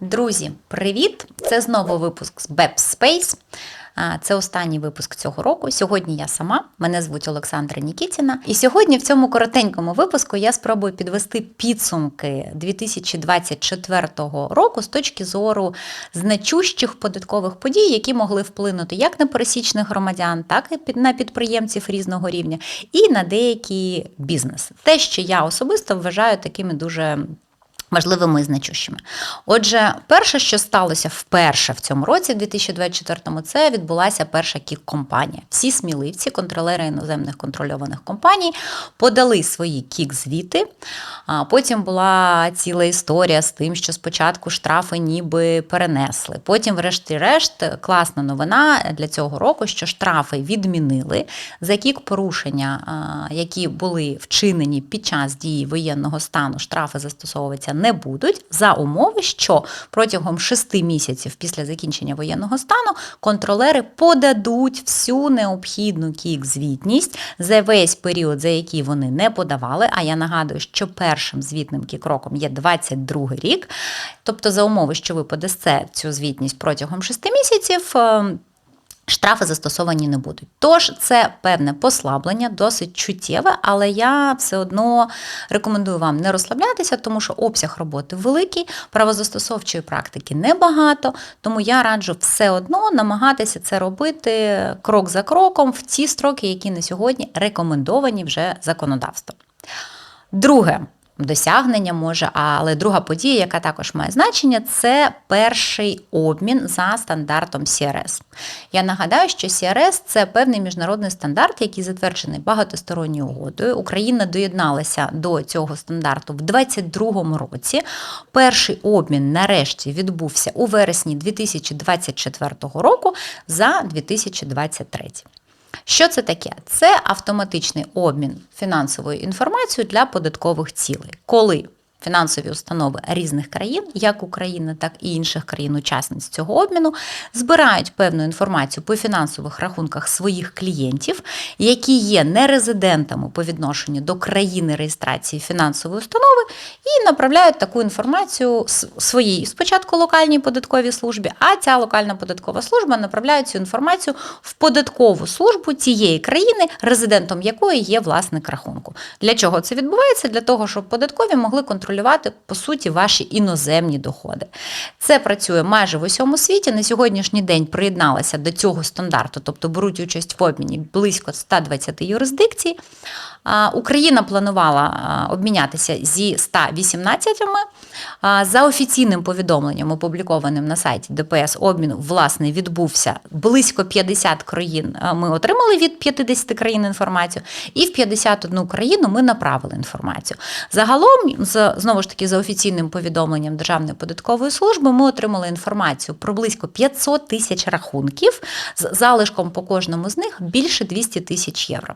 Друзі, привіт! Це знову випуск з Beb Space. Це останній випуск цього року. Сьогодні я сама. Мене звуть Олександра Нікітіна. І сьогодні в цьому коротенькому випуску я спробую підвести підсумки 2024 року з точки зору значущих податкових подій, які могли вплинути як на пересічних громадян, так і на підприємців різного рівня, і на деякі бізнеси. Те, що я особисто вважаю такими дуже важливими і значущими. Отже, перше, що сталося вперше в цьому році, в 2024-му, це відбулася перша кік-компанія. Всі сміливці, контролери іноземних контрольованих компаній, подали свої кік-звіти. А потім була ціла історія з тим, що спочатку штрафи ніби перенесли. Потім, врешті-решт, класна новина для цього року, що штрафи відмінили за кік-порушення, які були вчинені під час дії воєнного стану, штрафи застосовуватися не будуть за умови, що протягом шести місяців після закінчення воєнного стану контролери подадуть всю необхідну кік-звітність за весь період, за який вони не подавали. А я нагадую, що першим звітним кік-роком є 22 рік. Тобто, за умови, що ви подасте цю звітність протягом шести місяців. Штрафи застосовані не будуть. Тож це певне послаблення, досить чуттєве, але я все одно рекомендую вам не розслаблятися, тому що обсяг роботи великий, правозастосовчої практики небагато. Тому я раджу все одно намагатися це робити крок за кроком в ті строки, які на сьогодні рекомендовані вже законодавством. Друге. Досягнення може, але друга подія, яка також має значення, це перший обмін за стандартом CRS. Я нагадаю, що CRS – це певний міжнародний стандарт, який затверджений багатосторонньою угодою. Україна доєдналася до цього стандарту в 2022 році. Перший обмін нарешті відбувся у вересні 2024 року за 2023. Що це таке? Це автоматичний обмін фінансовою інформацією для податкових цілей. Коли фінансові установи різних країн, як Україна, так і інших країн-учасниць цього обміну, збирають певну інформацію по фінансових рахунках своїх клієнтів, які є нерезидентами по відношенню до країни реєстрації фінансової установи, і направляють таку інформацію своїй спочатку локальній податковій службі, а ця локальна податкова служба направляє цю інформацію в податкову службу тієї країни, резидентом якої є власник рахунку. Для чого це відбувається? Для того, щоб податкові могли контролювати по суті ваші іноземні доходи. Це працює майже в усьому світі. На сьогоднішній день приєдналася до цього стандарту, тобто беруть участь в обміні близько 120 юрисдикцій. Україна планувала обмінятися зі 118. За офіційним повідомленням, опублікованим на сайті ДПС, обмін власне відбувся близько 50 країн. Ми отримали від 50 країн інформацію, і в 51 країну ми направили інформацію. Загалом, знову ж таки, за офіційним повідомленням Державної податкової служби, ми отримали інформацію про близько 500 тисяч рахунків з залишком по кожному з них більше 200 тисяч євро.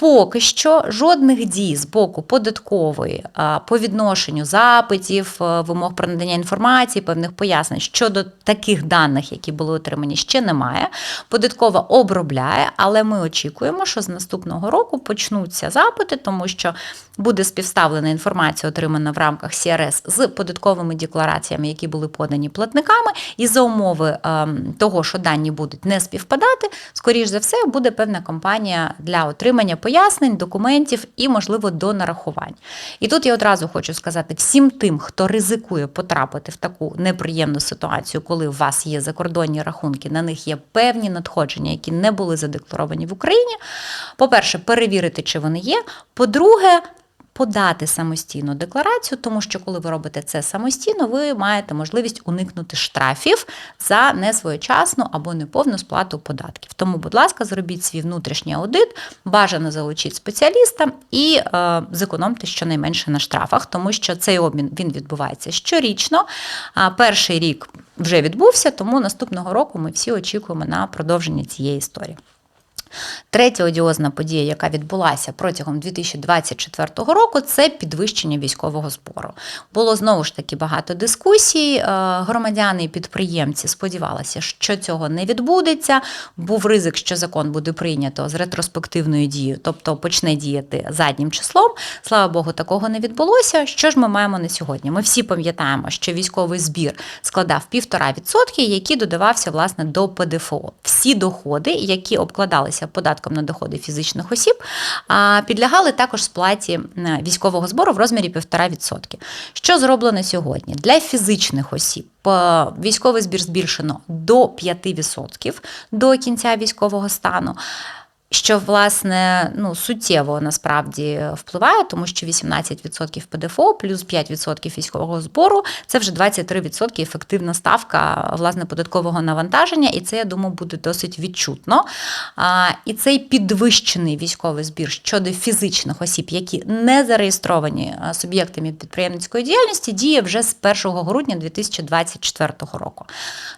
Поки що жодних дій з боку податкової по відношенню запитів, е, вимог про надання інформації, певних пояснень щодо таких даних, які були отримані, ще немає. Податкова обробляє, але ми очікуємо, що з наступного року почнуться запити, тому що буде співставлена інформація, отримана в рамках CRS з податковими деклараціями, які були подані платниками, і за умови ем, того, що дані будуть не співпадати, скоріш за все, буде певна кампанія для отримання пояснень, документів і, можливо, до нарахувань. І тут я одразу хочу сказати всім тим, хто ризикує потрапити в таку неприємну ситуацію, коли у вас є закордонні рахунки, на них є певні надходження, які не були задекларовані в Україні. По-перше, перевірити, чи вони є. По-друге, подати самостійну декларацію, тому що коли ви робите це самостійно, ви маєте можливість уникнути штрафів за несвоєчасну або неповну сплату податків. Тому, будь ласка, зробіть свій внутрішній аудит, бажано залучіть спеціаліста і е, зекономте щонайменше на штрафах, тому що цей обмін він відбувається щорічно. А перший рік вже відбувся, тому наступного року ми всі очікуємо на продовження цієї історії. Третя одіозна подія, яка відбулася протягом 2024 року, це підвищення військового збору. Було знову ж таки багато дискусій. Е, Громадяни і підприємці сподівалися, що цього не відбудеться. Був ризик, що закон буде прийнято з ретроспективною дією, тобто почне діяти заднім числом. Слава Богу, такого не відбулося. Що ж ми маємо на сьогодні? Ми всі пам'ятаємо, що військовий збір складав 1,5%, який додавався власне до ПДФО. Всі доходи, які обкладалися податком на доходи фізичних осіб, а, підлягали також сплаті військового збору в розмірі 1,5%. Що зроблено сьогодні? Для фізичних осіб е, військовий збір збільшено до 5% до кінця військового стану. Що власне ну суттєво насправді впливає, тому що 18% ПДФО плюс 5% військового збору це вже 23% ефективна ставка власне податкового навантаження, і це я думаю буде досить відчутно. А, І цей підвищений військовий збір щодо фізичних осіб, які не зареєстровані суб'єктами підприємницької діяльності, діє вже з 1 грудня 2024 року.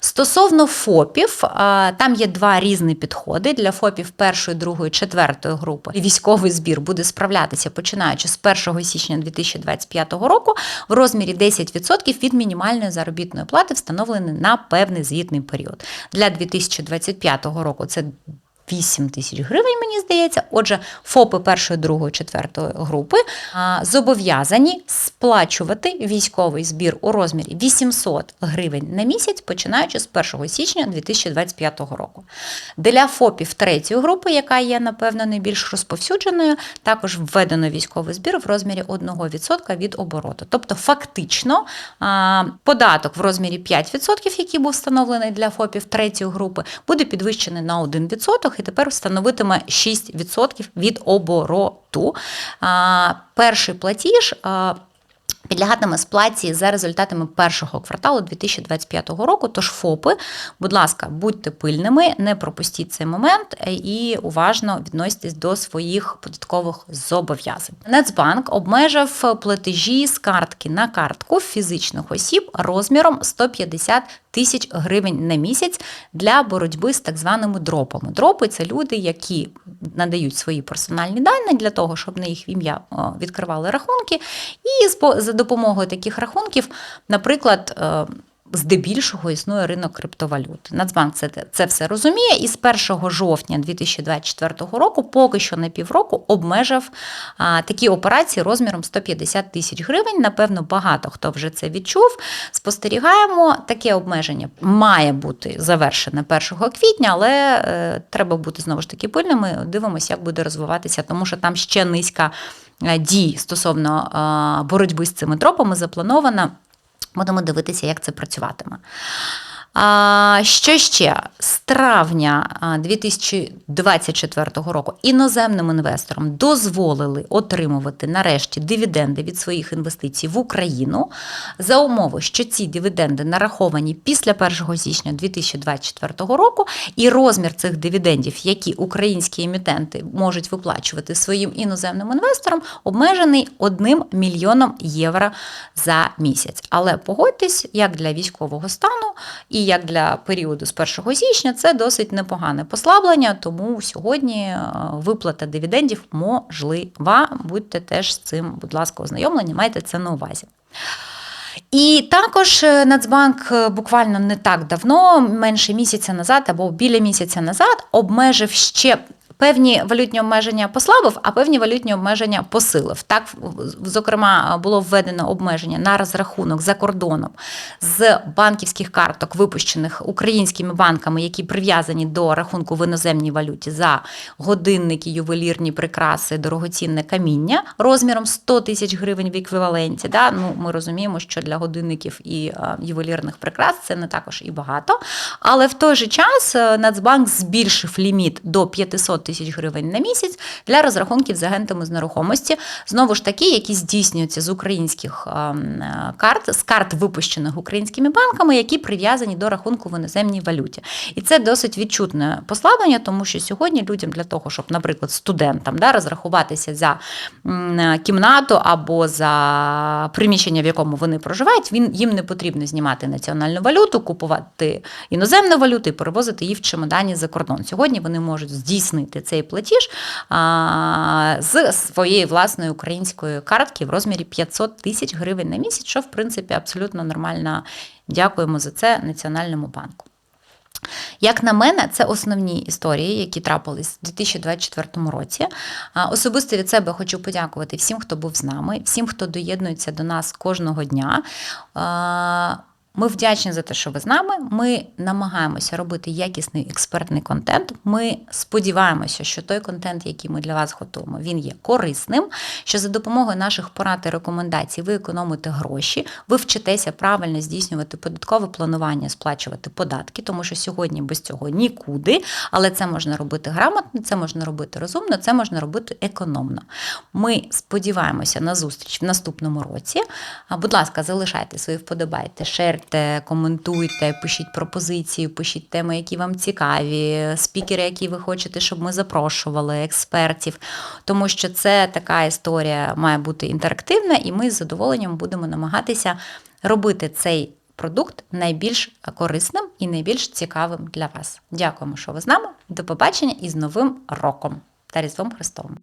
Стосовно ФОПів, а, там є два різні підходи для ФОПів першої другої, четвертої групи військовий збір буде справлятися починаючи з 1 січня 2025 року в розмірі 10% від мінімальної заробітної плати, встановленої на певний звітний період. Для 2025 року це 8 тисяч гривень, мені здається. Отже, ФОПи першої, другої, четвертої групи зобов'язані сплачувати військовий збір у розмірі 800 гривень на місяць, починаючи з 1 січня 2025 року. Для ФОПів третьої групи, яка є, напевно, найбільш розповсюдженою, також введено військовий збір в розмірі 1% від обороту. Тобто, фактично, податок в розмірі 5%, який був встановлений для ФОПів третьої групи, буде підвищений на 1% і тепер встановитиме 6% від обороту. Перший платіж. Підлягатиме сплаті за результатами першого кварталу 2025 року. Тож ФОПи, будь ласка, будьте пильними, не пропустіть цей момент і уважно відноситесь до своїх податкових зобов'язань. Нацбанк обмежив платежі з картки на картку фізичних осіб розміром 150 тисяч гривень на місяць для боротьби з так званими дропами. Дропи це люди, які надають свої персональні дані для того, щоб на їх ім'я відкривали рахунки, і за допомогою таких рахунків, наприклад. е, Здебільшого існує ринок криптовалют. Нацбанк це це все розуміє, і з 1 жовтня 2024 року, поки що на півроку, обмежив а, такі операції розміром 150 тисяч гривень. Напевно, багато хто вже це відчув. Спостерігаємо, таке обмеження має бути завершене 1 квітня, але е, треба бути знову ж таки пильними. Дивимося, як буде розвиватися, тому що там ще низька дій стосовно е, боротьби з цими тропами запланована. Будемо дивитися, як це працюватиме. А, Що ще з травня 2024 року іноземним інвесторам дозволили отримувати нарешті дивіденди від своїх інвестицій в Україну за умови, що ці дивіденди нараховані після 1 січня 2024 року, і розмір цих дивідендів, які українські емітенти можуть виплачувати своїм іноземним інвесторам, обмежений 1 мільйоном євро за місяць. Але погодьтесь, як для військового стану і як для періоду з 1 січня це досить непогане послаблення, тому сьогодні е, виплата дивідендів можлива. Будьте теж з цим, будь ласка, ознайомлені, майте це на увазі. І також е, Нацбанк е, буквально не так давно, менше місяця назад або біля місяця назад, обмежив ще певні валютні обмеження послабив, а певні валютні обмеження посилив. Так, зокрема, було введено обмеження на розрахунок за кордоном з банківських карток, випущених українськими банками, які прив'язані до рахунку в іноземній валюті за годинники, ювелірні прикраси, дорогоцінне каміння розміром 100 тисяч гривень в еквіваленті. Да? Ну, Ми розуміємо, що для годинників і ювелірних прикрас це не також і багато. Але в той же час е, Нацбанк збільшив ліміт до 500 тисяч гривень на місяць для розрахунків з агентами з нерухомості. Знову ж таки, які здійснюються з українських ем, карт, з карт, випущених українськими банками, які прив'язані до рахунку в іноземній валюті. І це досить відчутне послаблення, тому що сьогодні людям для того, щоб, наприклад, студентам да, розрахуватися за кімнату або за приміщення, в якому вони проживають, він їм не потрібно знімати національну валюту, купувати іноземну валюту і перевозити її в чемодані за кордон. Сьогодні вони можуть здійснити робити цей платіж а, з своєї власної української картки в розмірі 500 тисяч гривень на місяць, що в принципі абсолютно нормально. Дякуємо за це Національному банку. Як на мене, це основні історії, які трапились у 2024 році. Особисто від себе хочу подякувати всім, хто був з нами, всім, хто доєднується до нас кожного дня. Ми вдячні за те, що ви з нами. Ми намагаємося робити якісний експертний контент. Ми сподіваємося, що той контент, який ми для вас готуємо, він є корисним. Що за допомогою наших порад і рекомендацій ви економите гроші, ви вчитеся правильно здійснювати податкове планування, сплачувати податки, тому що сьогодні без цього нікуди. Але це можна робити грамотно, це можна робити розумно, це можна робити економно. Ми сподіваємося на зустріч в наступному році. Будь ласка, залишайте свої вподобайте, шерте, коментуйте, пишіть пропозиції, пишіть теми, які вам цікаві, спікери, які ви хочете, щоб ми запрошували, експертів. Тому що це така історія має бути інтерактивна, і ми з задоволенням будемо намагатися робити цей продукт найбільш корисним і найбільш цікавим для вас. Дякуємо, що ви з нами. До побачення і з Новим роком та Різдвом Христовим.